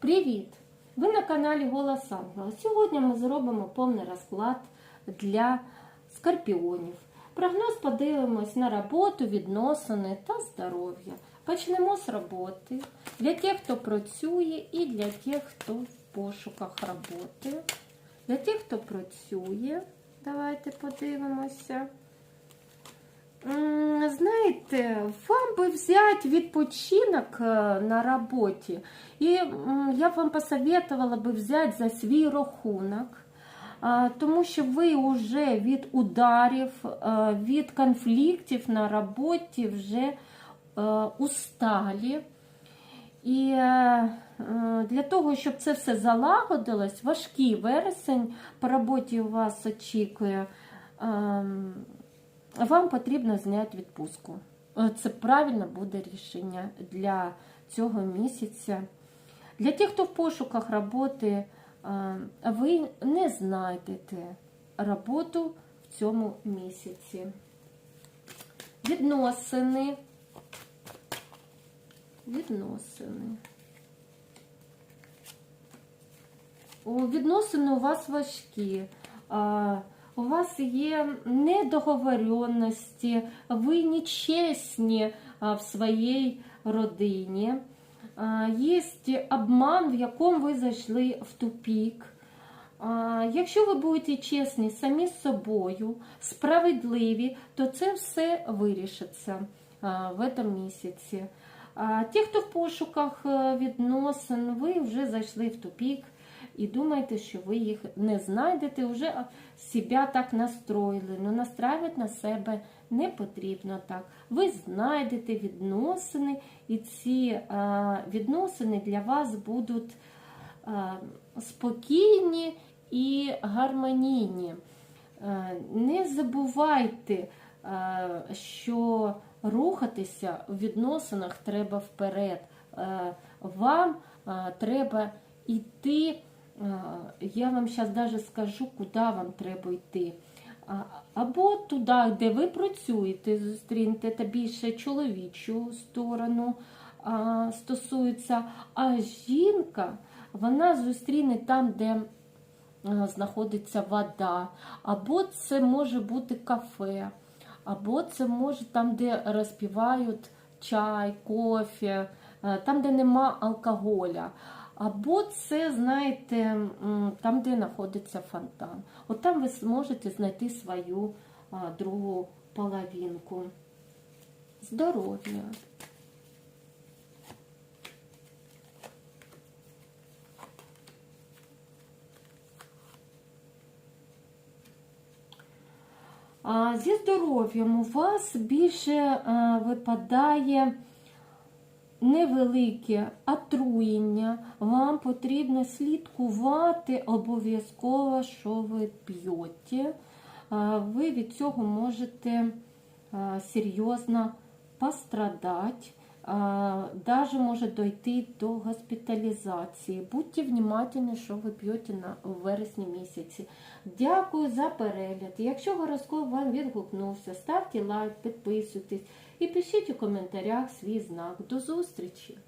Привіт! Ви на каналі Голос Ангела. Сьогодні ми зробимо повний розклад для скорпіонів. Прогноз подивимось на роботу, відносини та здоров'я. Почнемо з роботи. Для тих, хто працює, і для тих, хто в пошуках роботи. Для тих, хто працює, давайте подивимося. Знаєте, вам би взяти відпочинок е, на роботі, і я б вам посоветувала би взяти за свій рахунок, тому що ви вже від ударів, е, від конфліктів на роботі вже е, усталі. І для того, щоб це все залагодилось, важкий вересень по роботі у вас очікує. Вам потрібно зняти відпустку. Е, Це правильно буде рішення для цього місяця. Для тих, хто в пошуках роботи, е, ви не знайдете роботу в цьому місяці. Відносини. Відносини. Відносини у вас важкі. У вас є недоговоренності, ви нечесні в своїй родині. Є обман, в якому ви зайшли в тупік. Якщо ви будете чесні самі з собою, справедливі, то це все вирішиться в цьому місяці. Ті, хто в пошуках е, відносин, ви вже зайшли в тупік і думаєте, що ви їх не знайдете, вже себе так настроїли. Ну, настраювати на себе не потрібно так. Ви знайдете відносини, і ці а, відносини для вас будуть а, спокійні і гармонійні. Е, Не забувайте, е, що рухатися в відносинах треба вперед. Вам треба йти. Е, Я вам зараз навіть скажу, куди вам треба йти. Або туди, де ви працюєте, зустрінете та більше чоловічу сторону а, стосується. А жінка, вона зустріне там, де е, знаходиться вода, або це може бути кафе, або це може там, де розпівають чай, кофе, е, там, де нема алкоголя. Або це, знаєте, там, де знаходиться фонтан. От там ви зможете знайти свою а, другу половинку. Здоров'я. А, Зі здоров'ям у вас більше е, випадає невелике отруєння. Вам потрібно слідкувати обов'язково, що ви п'єте. Ви від цього можете серйозно пострадати. Даже може дойти до госпіталізації. Будьте внимательні, що ви п'єте на вересні місяці. Дякую за перегляд. Якщо гороскоп вам відгукнувся, ставте лайк, підписуйтесь і пишіть у коментарях свій знак. До зустрічі!